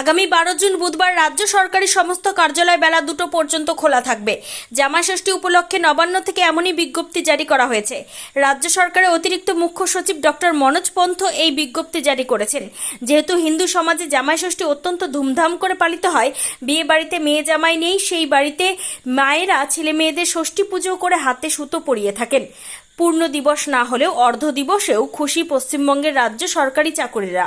আগামী বারো জুন বুধবার রাজ্য সরকারি সমস্ত কার্যালয় বেলা দুটো পর্যন্ত খোলা থাকবে। জামাষষ্ঠী উপলক্ষে নবান্ন থেকে এমনই বিজ্ঞপ্তি জারি করা হয়েছে। রাজ্য সরকারের অতিরিক্ত মুখ্য সচিব ডক্টর মনোজ পন্থ এই বিজ্ঞপ্তি জারি করেছেন। যেহেতু হিন্দু সমাজে জামাইষষ্ঠী অত্যন্ত ধুমধাম করে পালিত হয়, বিয়ে বাড়িতে মেয়ে জামাই নেই, সেই বাড়িতে মায়েরা ছেলে মেয়েদের ষষ্ঠী পুজো করে হাতে সুতো পরিয়ে থাকেন। পূর্ণ দিবস না হলেও অর্ধ দিবসেও খুশি পশ্চিমবঙ্গের রাজ্য সরকারি চাকুরিরা।